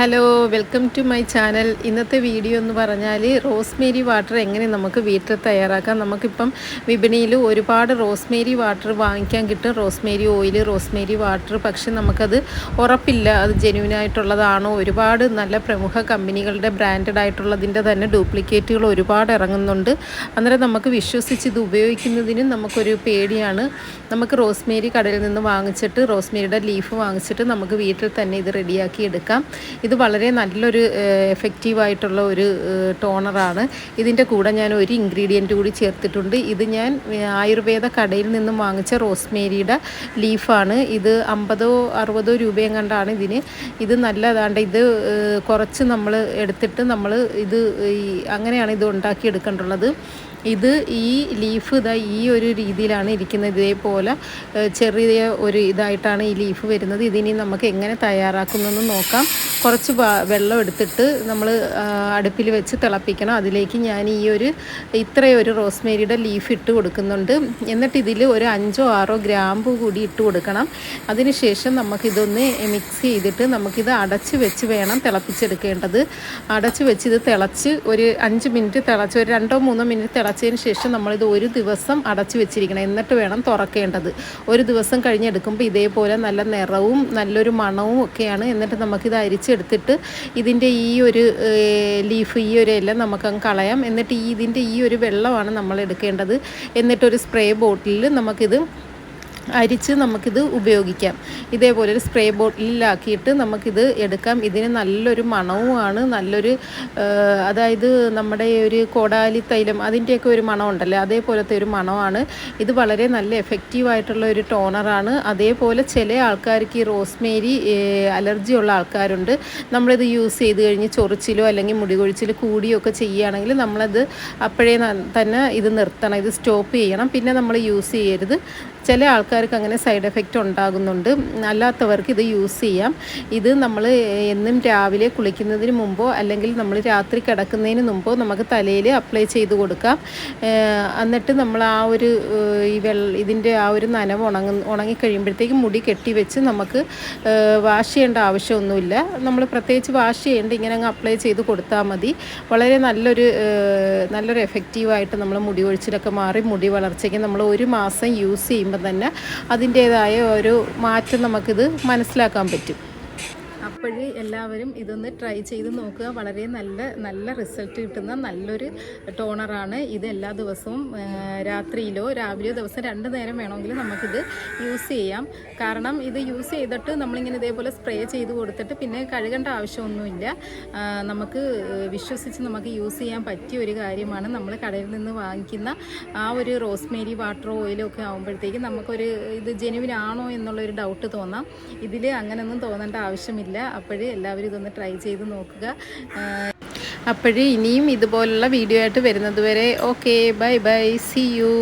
Hello welcome to my channel ഇന്നത്തെ video എന്ന് പറഞ്ഞാൽ റോസ്മേരി വാട്ടർ എങ്ങനെ നമുക്ക് വീട്ടിൽ തയ്യാറാക്കാം? നമുക്കിപ്പം വിപണിയിൽ ഒരുപാട് റോസ്മേരി വാട്ടർ വാങ്ങിക്കാൻ കിട്ടും. റോസ്മേരി ഓയിൽ റോസ്മേരി വാട്ടർ പക്ഷെ നമുക്കത് ഉറപ്പില്ല. അത് ജെന്യൂൻ ആയിട്ടുള്ളതാണോ? ഒരുപാട് നല്ല പ്രമുഖ കമ്പനികളുടെ ബ്രാൻഡഡ് ആയിട്ടുള്ളതിന്റെ തന്നെ ഡ്യൂപ്ലിക്കേറ്റുകൾ ഒരുപാട് ഇറങ്ങുന്നുണ്ട്. അന്നേരം നമുക്ക് വിശ്വസിച്ച് ഇത് ഉപയോഗിക്കുന്നതിനും നമുക്കൊരു പേടിയാണ്. നമുക്ക് റോസ്മേരി കടയിൽ നിന്ന് വാങ്ങിച്ചിട്ട് റോസ്മേരിയുടെ ലീഫ് വാങ്ങിച്ചിട്ട് നമുക്ക് വീട്ടിൽ തന്നെ ഇത് റെഡിയാക്കി എടുക്കാം. ഇത് വളരെ നല്ലൊരു എഫക്റ്റീവായിട്ടുള്ള ഒരു ടോണറാണ് ഇതിന്റെ കൂടെ ഞാൻ ഒരു ഇൻഗ്രീഡിയന്റ് കൂടി ചേർത്തിട്ടുണ്ട്. ഇത് ഞാൻ ആയുർവേദ കടയിൽ നിന്നും വാങ്ങിച്ച റോസ്മേരിയുടെ ലീഫാണ്. ഇത് അമ്പതോ അറുപതോ രൂപയും കണ്ടാണ് ഇതിന്. ഇത് നല്ലതാണ്ട് ഇത് കുറച്ച് നമ്മൾ എടുത്തിട്ട് നമ്മൾ ഇത് അങ്ങനെയാണ് ഇത് ഉണ്ടാക്കിയെടുക്കേണ്ടുള്ളത് ഇത് ഈ ലീഫ് ഇതാ ഈ ഒരു രീതിയിലാണ് ഇരിക്കുന്നത്. ഇതേപോലെ ചെറിയ ഒരു ഇതായിട്ടാണ് ഈ ലീഫ് വരുന്നത്. ഇതിനി നമുക്ക് എങ്ങനെ തയ്യാറാക്കുന്നതെന്ന് നോക്കാം. കുറച്ച് വ- വെള്ളം എടുത്തിട്ട് നമ്മൾ അടുപ്പിൽ വെച്ച് തിളപ്പിക്കണം. അതിലേക്ക് ഞാൻ ഈ ഒരു ഇത്രയൊരു റോസ്മേരിയുടെ ലീഫ് ഇട്ട് കൊടുക്കുന്നുണ്ട്. എന്നിട്ട് ഇതിൽ ഒരു അഞ്ചോ ആറോ ഗ്രാമ്പു കൂടി ഇട്ട് കൊടുക്കണം. അതിനുശേഷം നമുക്കിതൊന്ന് മിക്സ് ചെയ്തിട്ട് നമുക്കിത് അടച്ച് വെച്ച് വേണം തിളപ്പിച്ചെടുക്കേണ്ടത്. അടച്ച് വെച്ച് ഇത് തിളച്ച് ഒരു അഞ്ച് മിനിറ്റ് തിളച്ച് ഒരു രണ്ടോ മൂന്നോ മിനിറ്റ് തിളച്ചതിന് ശേഷം നമ്മളിത് ഒരു ദിവസം അടച്ച് വെച്ചിരിക്കണം. എന്നിട്ട് വേണം തുറക്കേണ്ടത്. ഒരു ദിവസം കഴിഞ്ഞെടുക്കുമ്പോൾ ഇതേപോലെ നല്ല നിറവും നല്ലൊരു മണവും ഒക്കെയാണ്. എന്നിട്ട് നമുക്കിത് അരിച്ചെടുത്തിട്ട് ഇതിന്റെ ഈ ഒരു ലീഫ് ഈ ഒരു ഇല നമുക്കങ്ങ് കളയാം. എന്നിട്ട് ഈ ഇതിന്റെ ഈ ഒരു വെള്ളമാണ് നമ്മൾ എടുക്കേണ്ടത്. എന്നിട്ടൊരു സ്പ്രേ ബോട്ടിലിൽ നമുക്കിത് അരിച്ച് നമുക്കിത് ഉപയോഗിക്കാം. ഇതേപോലെ ഒരു സ്പ്രേ ബോട്ടിലാക്കിയിട്ട് നമുക്കിത് എടുക്കാം. ഇതിന് നല്ലൊരു മണവുമാണ്. നല്ലൊരു അതായത് നമ്മുടെ ഒരു കോടാലി തൈലം അതിന്റെയൊക്കെ ഒരു മണം ഉണ്ടല്ലോ? അതേപോലത്തെ ഒരു മണമാണ്. ഇത് വളരെ നല്ല എഫക്റ്റീവായിട്ടുള്ള ഒരു ടോണറാണ് അതേപോലെ ചില ആൾക്കാർക്ക് ഈ റോസ്മേരി അലർജി ഉള്ള ആൾക്കാരുണ്ട്. നമ്മളിത് യൂസ് ചെയ്ത് കഴിഞ്ഞ് ചൊറിച്ചിലോ അല്ലെങ്കിൽ മുടി കൊഴിച്ചിലോ കൂടിയൊക്കെ ചെയ്യുകയാണെങ്കിൽ നമ്മളത് അപ്പോഴേ തന്നെ ഇത് നിർത്തണം. ഇത് സ്റ്റോപ്പ് ചെയ്യണം. പിന്നെ നമ്മൾ യൂസ് ചെയ്യരുത്. ചില ആൾക്കാർക്ക് അങ്ങനെ സൈഡ് എഫക്റ്റ് ഉണ്ടാകുന്നുണ്ട്. അല്ലാത്തവർക്ക് ഇത് യൂസ് ചെയ്യാം. ഇത് നമ്മൾ എന്നും രാവിലെ കുളിക്കുന്നതിന് മുമ്പോ അല്ലെങ്കിൽ നമ്മൾ രാത്രി കിടക്കുന്നതിന് മുമ്പോ നമുക്ക് തലയിൽ അപ്ലൈ ചെയ്ത് കൊടുക്കാം. എന്നിട്ട് നമ്മൾ ആ ഒരു ഈ വെള്ള ഇതിന്റെ ആ ഒരു നനവ് ഉണങ്ങ ഉണങ്ങിക്കഴിയുമ്പോഴത്തേക്കും മുടി കെട്ടി വെച്ച് നമുക്ക് വാഷ് ചെയ്യേണ്ട ആവശ്യമൊന്നുമില്ല. നമ്മൾ പ്രത്യേകിച്ച് വാഷ് ചെയ്യേണ്ട ഇങ്ങനെ അങ്ങ് അപ്ലൈ ചെയ്ത് കൊടുത്താൽ മതി. വളരെ നല്ലൊരു നല്ലൊരു എഫക്റ്റീവായിട്ട് നമ്മൾ മുടി ഒഴിച്ചിലൊക്കെ മാറി മുടി വളർച്ചയ്ക്ക് നമ്മൾ ഒരു മാസം യൂസ് ചെയ്യുമ്പോൾ തന്നെ അതിന്റേതായ ഒരു മാറ്റം നമുക്കിത് മനസ്സിലാക്കാൻ പറ്റും. അപ്പോഴ് എല്ലാവരും ഇതൊന്ന് ട്രൈ ചെയ്ത് നോക്കുക. വളരെ നല്ല നല്ല റിസൾട്ട് കിട്ടുന്ന നല്ലൊരു ടോണറാണ് ഇത് എല്ലാ ദിവസവും രാത്രിയിലോ രാവിലെയോ ദിവസം രണ്ട് നേരം വേണമെങ്കിൽ നമുക്കിത് യൂസ് ചെയ്യാം. കാരണം ഇത് യൂസ് ചെയ്തിട്ട് നമ്മളിങ്ങനെ ഇതേപോലെ സ്പ്രേ ചെയ്ത് കൊടുത്തിട്ട് പിന്നെ കഴുകേണ്ട ആവശ്യമൊന്നുമില്ല. നമുക്ക് വിശ്വസിച്ച് നമുക്ക് യൂസ് ചെയ്യാൻ പറ്റിയ ഒരു കാര്യമാണ്. നമ്മൾ കടയിൽ നിന്ന് വാങ്ങിക്കുന്ന ആ ഒരു റോസ്മേരി വാട്ടർ ഓയിലോ ഒക്കെ ആകുമ്പോഴത്തേക്കും നമുക്കൊരു ഇത് ജെനുവിനാണോ എന്നുള്ളൊരു ഡൗട്ട് തോന്നാം. ഇതിൽ അങ്ങനെയൊന്നും തോന്നേണ്ട ആവശ്യമില്ല. അപ്പോഴേ എല്ലാവരും ഇതൊന്ന് ട്രൈ ചെയ്ത് നോക്കുക. അപ്പോഴേ ഇനിയും ഇതുപോലുള്ള വീഡിയോ ആയിട്ട് വരുന്നത് വരെ. Okay bye bye see you